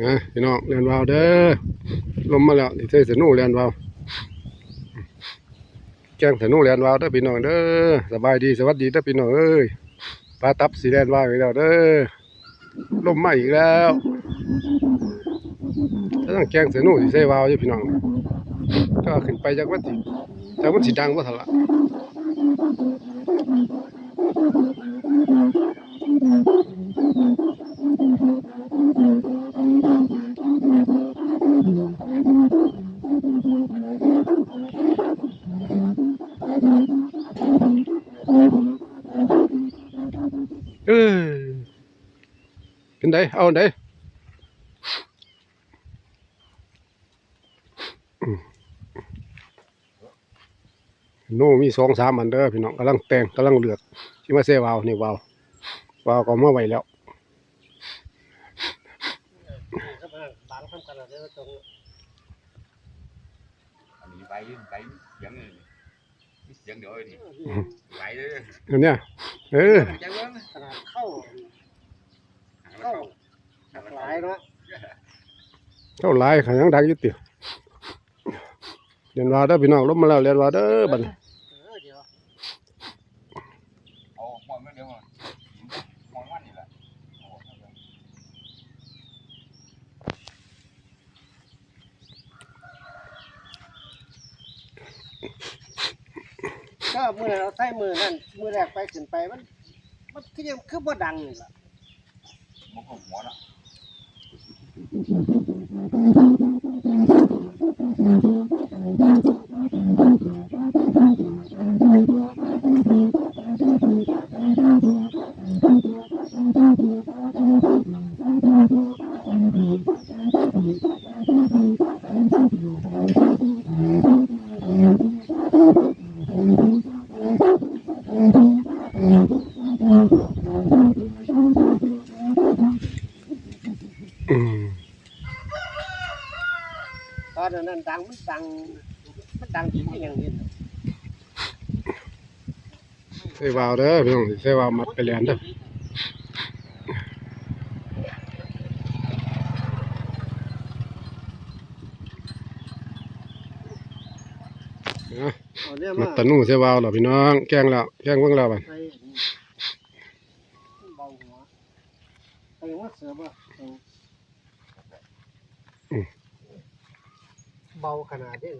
นะพี่น้องเรียนวาวเด้อลมมาแล้วนี่เทสนุเรียนวาวแจ้งสนุเรียนวาวเด้อพี่น้องเด้อสบายดีสวัสดีเด้อพี่น้องเอ้ยปลาตับสีแดนวาวอีกแล้วเด้อลมมาอีกแล้วถ้าต้องแจ้งสนุสิใส่วาวอยู่พี่น้องก็ขึ้นไปจากวันที่จากวันที่ดังว่าทันละ เออเป็นไดเอาอันใดอืมโน่มีสองสามอันเด้อพี่น้องกำลังแต่งกำลังเลือกที่มาเซวาวนี่วาววาวก็มาไว้แล้ว บางทำกันแล้วตรง อันนี้ไปไปเสียงเลยมีเสียงเดี๋ยวไอ้นี่ไหลเลย อันเนี้ยเออจังเว้ยขนาดเข้าเข้าหลายเนาะเข้าหลายขันยังดังยุติเรียนว่าได้พี่น้องลบมาแล้วเรียนว่าเด้อบัดนี้ เออเดี๋ยว เอาหมอนมาเดี๋ยวมาหมอนวันนี่แหละ ก็มือเราใส่มือนั่นมือแรกไปขึ้นไปมัน มันคือยังคือบ่ดังนี่ล่ะมันก็หัวละอืม ตอนนั้นดังมันดังมันดังที่อย่างนี้เซวาวเด้อพี่น้องเซวาวมัดไปเรียนเด้อนะเอาเนี่ยมัมาดตะนู่เซวาวเหรอพี่น้อง แกงแล้วแกงเบิ่งแล้วบัด ใส่เบาหัวไปว่าเสือบ่เบาขนาดนี้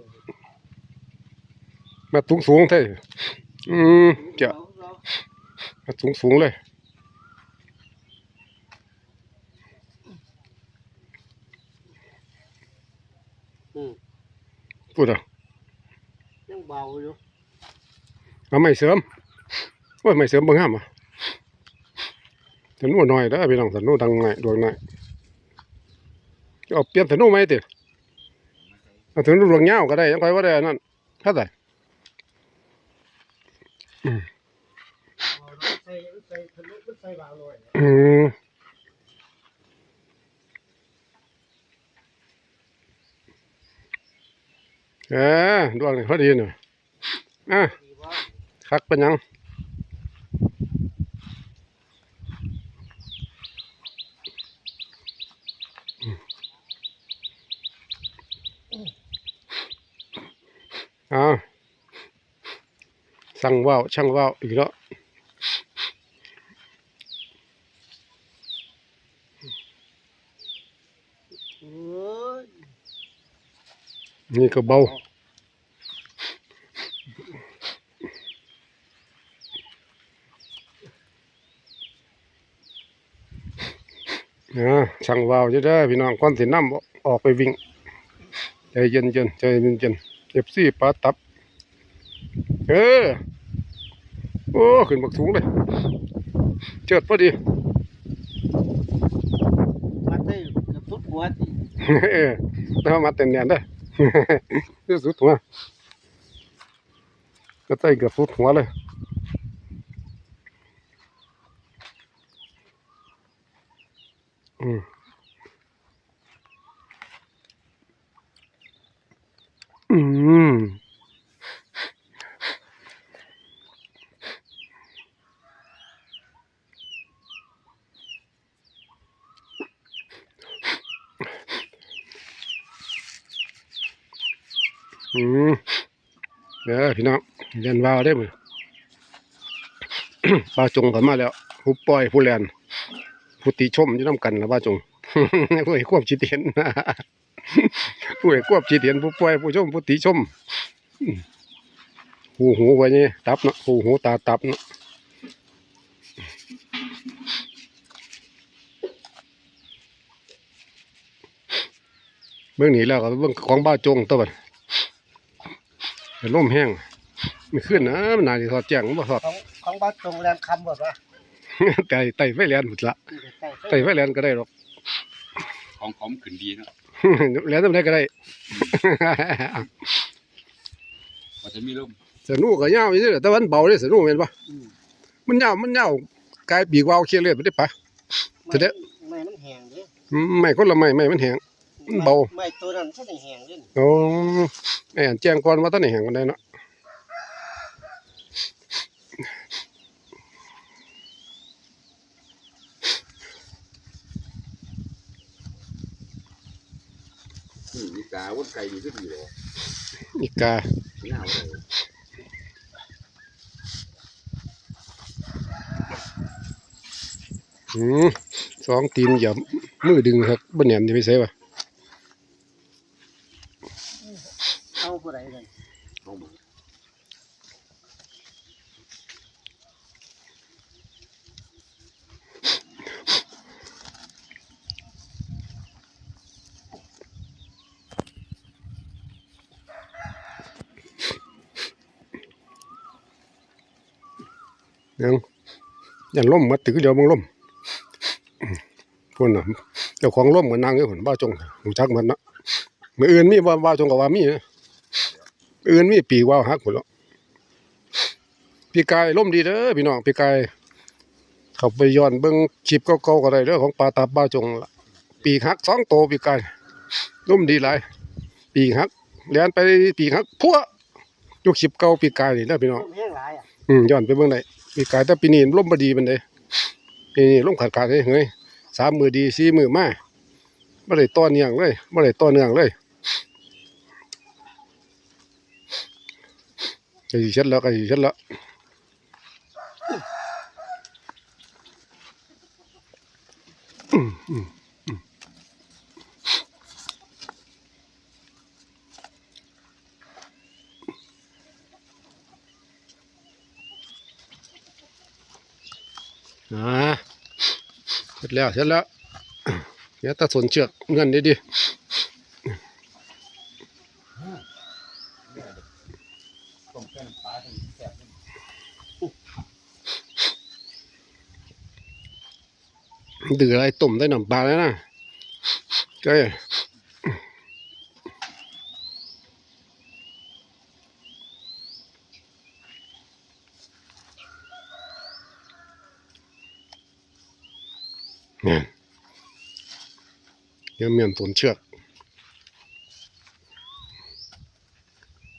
มาสูงสูงๆเท่อืมเจ้ามาสูงสูงๆเลยอืมพูดอะยังเบาอยู่เอาไม่เสริมโอ้ยไม่เสริมเบิ่งห้ามอะสนุหน่อยเด้อพี่น้องสนุดังหน่อยดวงหน่อยเอาเปลี่ยนสนุไหมติเอาสนุดวงยาวก็ได้ยังไปว่าได้อันนั่นถ้าได้ ใส่ใส่ทะลุใส่เบาหน่ อืมเออดวงนี่พอดีหน่ะอะคักเป็นยังอ่าสั่งว่าวช่างว่าวอีกแล้ว เอ้ย นี่ก็เบาอ่าช่างว่าวจะได้อพี่น้องก่อนสิน้ำออกไปวิ่ง ใจเย็นเย็นๆใจเย็นเย็นเจ็บซี่ปลาตับ เออ โอ้ ขึ้นบักสูงเลย เจิดพอดีมาได้เกือบทุกหัวติเออแล้วมาเต็มแนนได้ อที่สุดหัวก็ใส่เกือบสุดหัวเลย อืมอืมอืมเด้อพี่น้องเรียนวาวได้อมื้อบ้าจงก็มาแล้วผู้ปล่อยผู้แลนผู้ติชมอยู่นํกันนะบ้าจงผู้ให้ควบคิดเห็นผู้ให้ควบคิดเห็นผู้ปล่อยผู้ชมผู้ติชมหูหูไว้นี่ตับเนาะหูหูตาตับเนาะเบื้องนี้แล้วก็เบื้องของบ้าจงตัวบัด แต่ลมแห้งไม่ขึ้นนะมันน่าจะสอดแจ้งบ่สอดของของบ้านตรงแรมคำหมดวะไก่ไต่ไฟแลนหมดละใกล้ไต่ไฟแลนก็ได้หรอกของของขึ้นดีเนาะแลนทำได้ก็ได้ว่าจะมีลมสนุกก็ยาวอยู่เด้อแต่วันเบาเด้อสนุกแม่นปะอืมมันยาวมันยาวกลายปีกวาวเคลียร์เลยบ่ได้ปะจะได้ไม่มันแห้งเด้อืมไม่คนละไม่ไม่มันแห้งมัน เบาไม่ตัวนั้นก็ได้แห้งเด้โอ้แม่นแจ้งก่อนว่าตอนนี้แห้งกันได้เนาะนี่มีกาวนไก่ดีก็ดีเลยอีกาไม่เอาเลยอืมสองตีนเหยียบมือดึงครับบ่แหนมสิไปใส่ปะ เอาผู้ใดเลยเอามายังยันล่มมัดตึกเดียวมึงล่มพุ่นน่ะเจ้าของล่มก็นั่งอยู่พุ่นบ้าจงหูจักมันนาะมื้ออื่นมีบ่บ้าจงก็ว่ามีนะ ออื่นมีปีกวาวฮักพุ่นแล้วพี่กายล่มดีเด้อพี่น้องพี่กายเข้าไปย้อนเบิ่งคลิปเก่าๆก็ได้เด้อของปลาตาบ้าวจงล่ะปีกฮักสองโตวพี่กายล่มดีหลายปีกฮักเลียนไปปีกฮักพัวอยู่คลิปเก่าปีกายนี่เด้อพี่น้องลมแห้งหลายอะอืมย้อนไปเบิ่งได้ปีกายแต่ปีนี้ลมบ่ดีปานใดปีนี้ลมขาดขาดๆเฮ้ยเฮ้ยสามมือดีสี่มือมาบ่ได้ต่อเนื่องเลยบ่ได้ต่อเนื่องเลย ก็สิเช็ดแล้วก็สิเช็ดแล้วอืมอืมอืมอ่าเสร็จแล้วเสร็จแล้วเดี๋ยวตาสนเชือกเงินดีดี ต้มแป้งปลาทั้งแซ่บเลย ดืออะไรต้มได้หน้ำปลาแล้วนะก็เนี่ยเดี๋ยวเมียนตนเชือก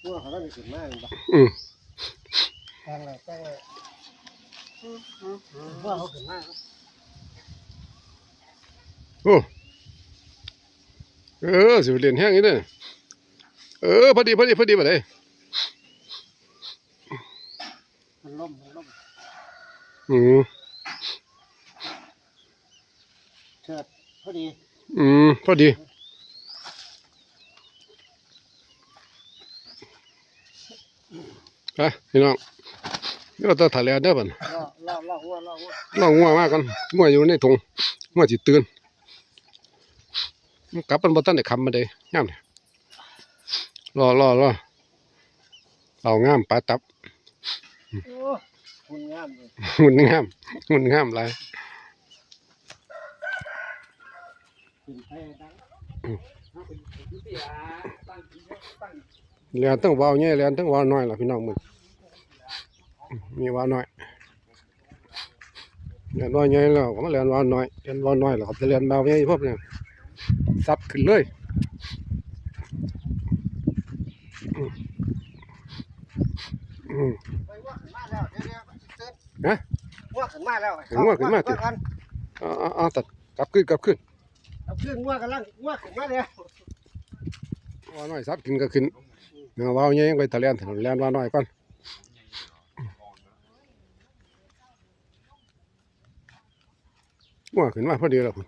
หัวเขาก็มีขึ้นมาเห็นปะอืมแจ้งเลยแจ้งเลยหัวเขาขึ้นมาก โอ้เออสิไปเรียนแห้งนี่เด้อเออพอดีพอดีพอดีบ่ได้มันล่มมันล่มอืมเชิดพอดี อืมพอดีไปพี่น้องนี่เราต้องถ่ายแล้วเด้อบัดล่อล่อล่อหัวล่อหัวลองงัวมากันงัวอยู่ในถุงงัวสิตื่นมัน กลับมันบ่ทันได้คำมาเด้ยามนี่รอรอรอเอางามปลาตับโอ้คุณงามเลยหุ่นงามหุ่นงามหลายขึ้นไปดังเรียนตั้งวาวใหญ่เรียนตั้งวาวน้อยล่ะพี่น้องมึงมีวาวน้อยเรียนวาวใหญ่แล้วก็มาเรียนวาวน้อยเรียนวาวน้อยแล้วก็จะเรียนวาวใหญ่พวกนี้ ซับขึ้นเลยอืมไปหัวขึ้นมาแล้วเดี๋ยวเดี๋ยวมันสิตื่นฮะหัวขึ้นมาแล้วหัวขึ้นมาติกันเอาเอาเอาตัดกลับขึ้นกลับขึ้นเอาขึ้นหัวกันลังหัวขึ้นมาแล้ววาวน้อยซับขึ้นก็ขึ้นเนาะว่าวใหญ่ยังไปตะแลนแลนว่าน้อยก่อนว่าขึ้นมาพอดีแล้วพุ่น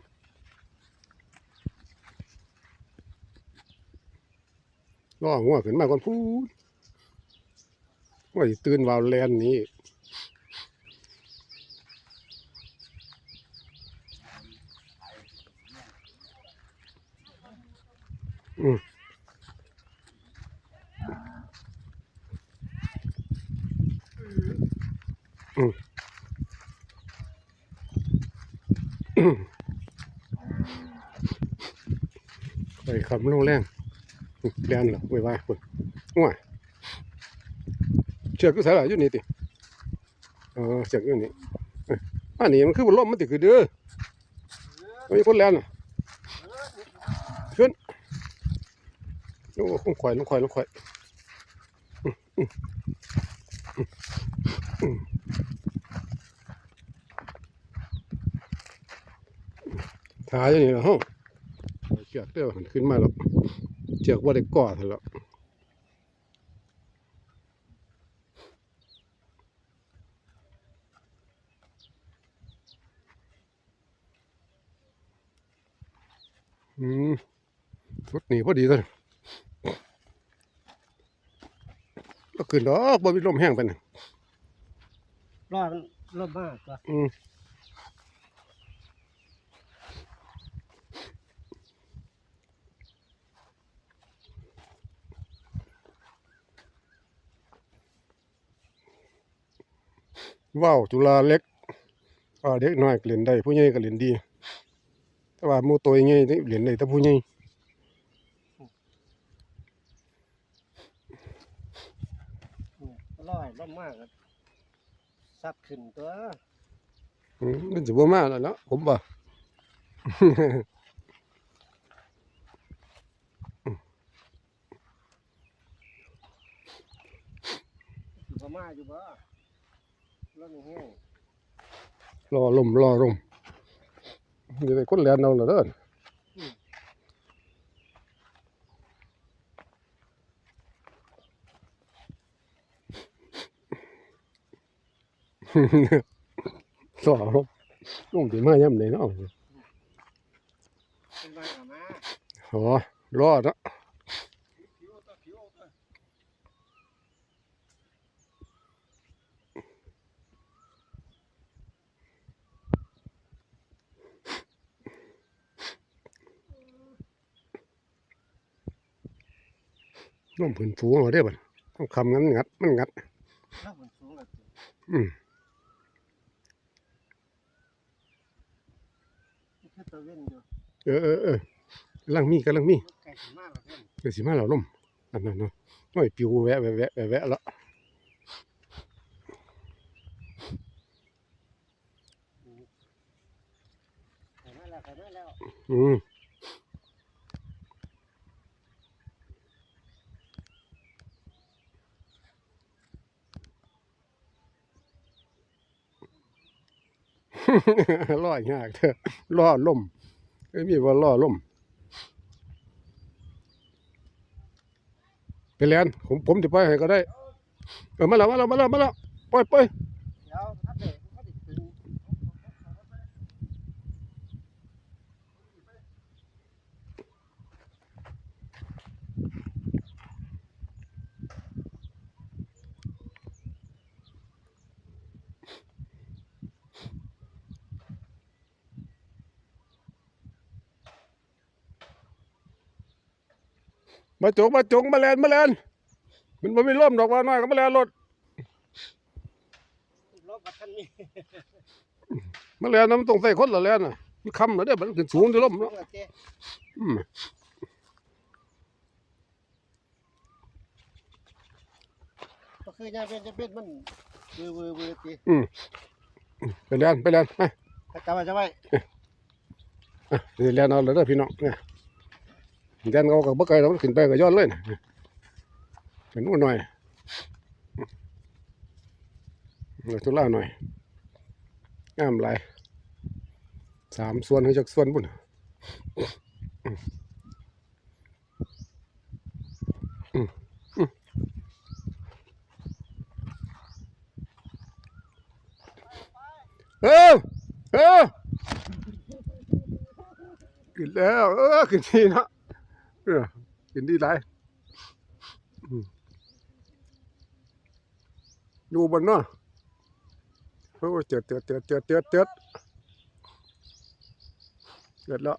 รอหัวขึ้นมาก่อนพูดว่าตื่นวาวแลนนี้อืมอืมอืมไปขับลงแรง แลนเหรอไว้ไว้คุณว่าเชือกก็ใส่หลายอยู่นี่ติเออเชือกอยู่นี่อ้ยอันนี้มันคือบนล่มมันติคือเด้อไม่มีคนแลนอะโอ้ลงข่อยลงข่อยลงข่อยอื้ออื้ออื้อถ่ายอย่างนี้แล้วฮะเชือกเด้อขึ้นมาแล้ว เชือกว่าได้ก่อเถอะแล้วอืมรถหนีพอดีเลยก็ขึ้นดอกบ่มีลมแห้งไปน่ะรอดรอบมากกว่าอืม ว้าวจุฬาเล็กอ่าเด็กน้อยก็เล่นได้ผู้ใหญ่ก็เล่นดี แต่ว่าหมู่ตัวใหญ่นี่เล่นได้แต่ผู้ใหญ่เนี่ยรอดรอบมากครับซัดขึ้นตัวอืมมันสิบ่มาแล้วเนาะผมว่าอยู่พม่าอยู่บ่ รอบนี้แห้งรอลมรอลมอยู่ในคนแลนเอาละเด้อสอลมลมสิมาย่ำไหนเนาะเป็นไรกับมาอ๋อรอดเนาะลมผืนฟูเอาได้บ่ต้องคำงั้นงัด มันงัดอบมันสูงเลยสิอืมนี่คือเออเออเออกำลังมีกำลังมีไก่ถึงมากแล้วเพื่าล้มนั่นนั่นนั่นโอ้ยปิวแวะแวะแวะแวะแวะละไก่มาแล้วไก่มาแล้วอืม ล่อยากเถอะล่อล่มไม่มีว่าล่อล่มไปแลนผมผมจะไปให้ก็ได้เออมาแล้วมาแล้วมาแล้วมาแล้วปล่อยปล่อย เดี๋ยวทับเด็กเขาติดตึง มาจงมาจงมาแลนมาแลนมันบ่มีลมดอกว่าน้อยก็มาแลนรถรอบกับท่านนี่มาแลนนะมันต้องใส่คนละแลนน่ะมันคำแล้วเด้อมันขึ้นสูงที่ลมรอเนาะบกับเจ๊อืมก็คือยาเป็นจะเป็นมันเวอร์เวอร์เวอร์เจ๊ไปแลนไปแลนไปถ้ากลับมาจะไว้อะนี่แลนเอาเลยเด้อพี่น้องเนี่ย แดนเขาก็บ่ไกล้ราขึ้นไปก็ย้อนเลยนะขึ้นนู่นหน่อยเราทุล่าหน่อยงามไรสามส่วนให้จากส่วนบุญเออเออขึ้นแล้ว เออขึ้นทีเนะ ออขึ้นดีไรอยู่บนเนาะโอ้เจ็ดเจ็ดเจ็ดเจ็ดเจ็ดเจ็ดเจ็ดแล้ว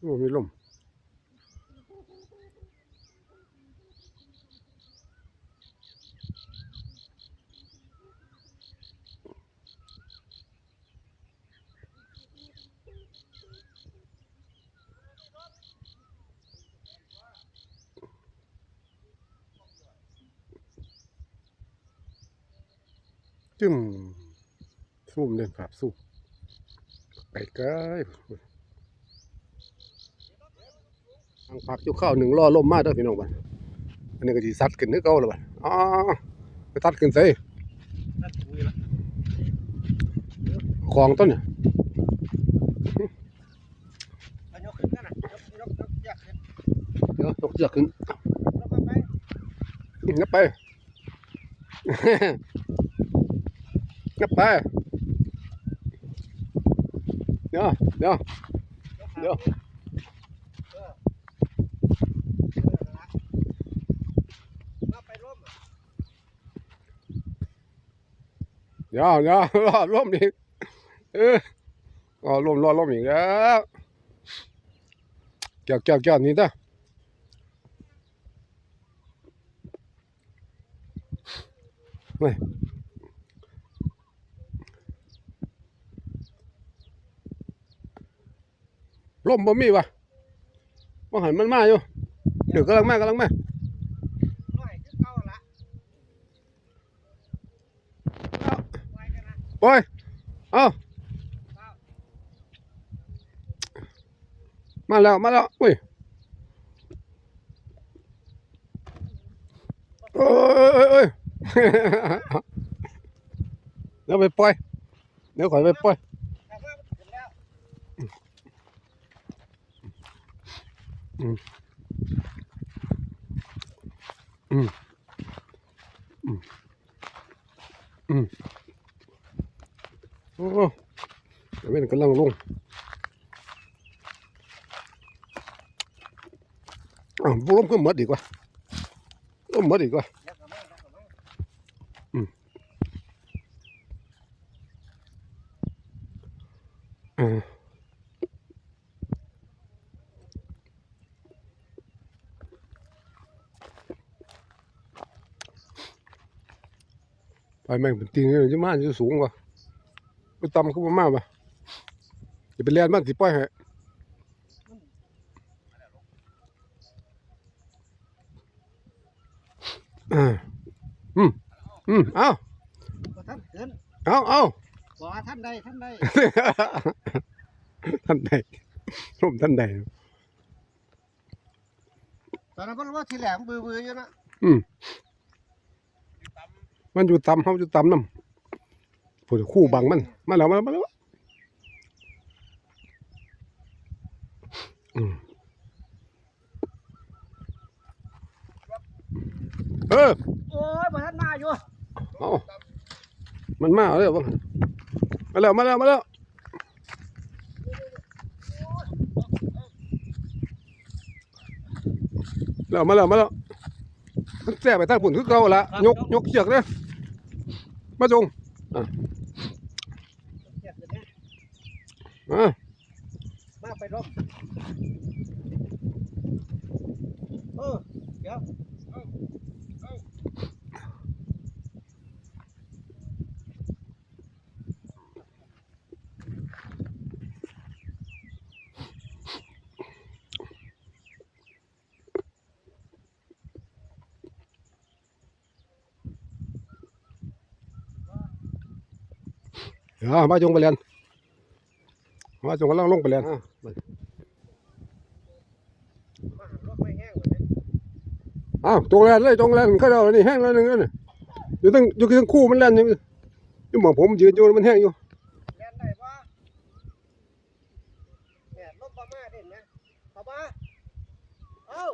โอ้มีลม จึ้มซูมเล่นภาพซูมไปไกลทางพักอยู่ข้าวหนึ่งล่อลมมากเด้อพี่น้องบ้านอันนี้ก็สิซัดขึ้นนึกเอาละบ้านอ๋อไปตัดขึ้นใส่คละของต้นเนี่ยยกขึ้นกันนะยกยกยกยกขึ้นเดี๋ยวยกเชือขึ้นงับไป งับไปเดี๋ยวเดี๋ยวเดี๋ยวเออมาไปร่มเดี๋ยวเดี๋ยวรอร่มอีกเอออ๋อร่มรอร่มอีกแล้วเกี่ยวเกี่ยวเกี่ยวนี่เด้อเฮ้ยร่มบ่มีวะบ่หันมันมาอยู่เดี๋ยวกำลังมากำลังมาน้อยคือเก่าละไว้กันนะปล่อยเอามาแล้ว มาแล้ว อุ้ยโอ้ยโอ้ยโอ้ยเดี๋ยวไปปล่อย เดี๋ยวขอยไปปล่อย แต่ว่าถึงแล้ว โอ้เดี๋ยวเป็นกำลังลงอะบุลมก็หมดดีกว่าก็หมดดีกว่า แล้วก็มาแล้วก็มา อ่า ไปแม่งเป็นติงเลยจะมาจะสูงกว่าไปต่ำขึ้นมามากป่ะจะไปเรียนบ้านสิปล่อยให้อ่าอืมอืมเอาบ่ท่านเกินเอาเอาบอกว่าท่านใดท่านใดท่านใดร่มท่านใดตอนนั้นมันว่าทีแหลมบือบืออยู่นะอืม มันอยู่ต่ำเขาอยู่ต่ำน้ำผู้คู่บังมัน มาแล้วมาแล้วมาแล้วอืมเออโอ้ยบ่ท่านมาอยู่เอามันมาแล้วบ้างมาแล้วมาแล้วมาแล้วแล้วมาแล้วมาแล้วมัน แซ่ไปทางปุ่นคือเก่าละยกยกเชือกเลยมาจง อามาจงไปเรียนมาจงกำลังลงไปเรียนอ้าวจงแลนเลยจงแลนข้าเรานี่แห้งแล้วนึงนี่อยู่ตั้งอยู่ตั้งคู่มันแลนอยู่อยู่หมอผมยืนอยู่มันแห้งอยู่แลนได้ปะแดดลบประมาเด่นนะขอบเอา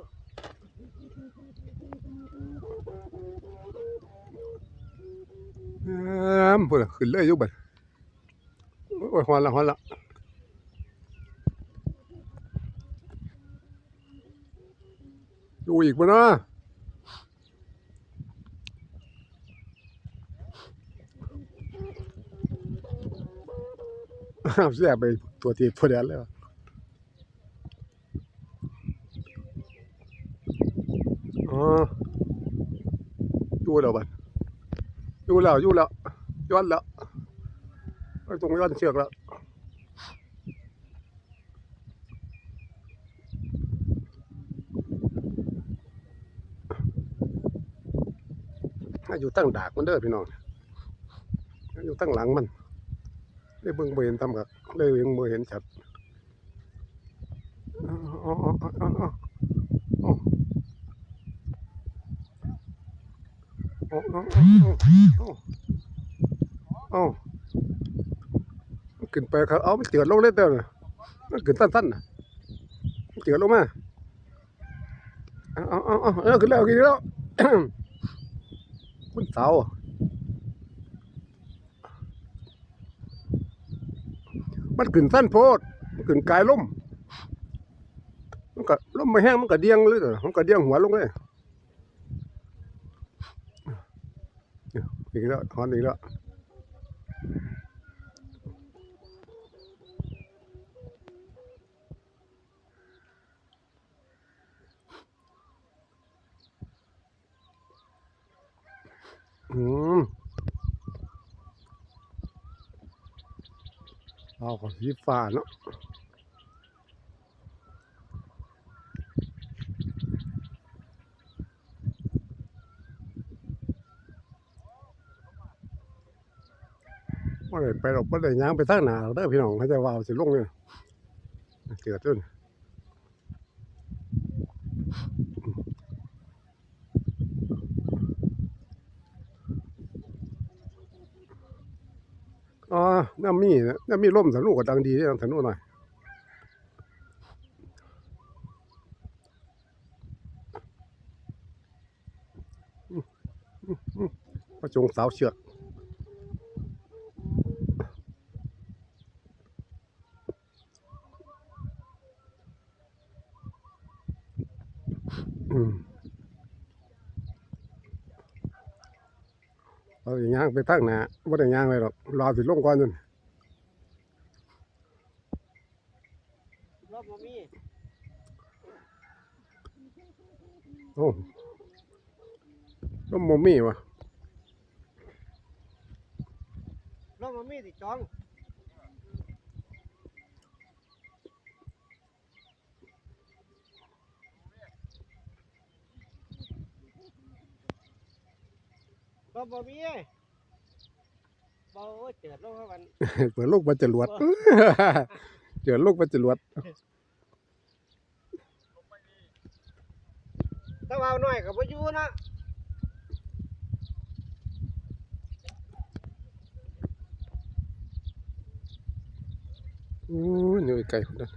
อ้ามพุ่ขึ้นเลยยุบบัด อ้ยฮอนละฮอนละอยู่อีกบ่เนาะอ้าวเสียไปตัวตีตัวแดนเลยว่ะอ๋ออยู่แล้วบัดอยู่แล้วอยู่แล้วย้อนแล้ว ตรงย้อนเชือกแล้วให้อยู่ตั้งดากมันเด้อพี่น้องอยู่ตั้งหลังมันได้เบิ่งบ่เห็นทำกับได้เบิ่งบ่เห็นชัดอ๋ออ๋ออ๋ออ๋ออ๋ออ๋ออ๋ออ๋ออ๋อมัน ขึ้นไปครับเอามันเจือดลงเลยเด้อน่ะมันขึ้นสั้นๆน่ะมันเจือดลงมาเอาเอาเอาเอาขึ้นแล้วขึ้นแล้วคุณเสามันขึ้นสั้นโพดมันขึ้นกายล่มมันก็ล่มไม่แห้งมันก็เดียงเลยเด้อมันก็เดียงหัวลงเลยอีกแล้วฮอนอีกแล้ว อืมเอาของสีฟ้าเนาะว่ได้ไปหรอกว่ได้ย่างไปทางหนาเด้อพี่น้องเขาจะว่าสิลงเนี่ยเกิดขึ้น น้ำมีน้ำมีร่มสนุกกับดังดีที่สนุกหน่อยอืมอืมอืมพระจงสาวเชือก อืมเราสิย่าง ไปทางหน้าบ่ได้ย่างไปหรอกรอสิลงก่อนนั่นรอบบ่มีโอ้ก็บ่มีว่ะรอบบ่มีสิจองรอบ บ่มีบ่โอ้ยเจิดลงเข้ามันเปิดลูกมันจะรวดเจอลูกมันจะรวดถ้าเอาหน่อยก็บ่อยู่นะอู้ยเหนื่อยไก่คนนั้น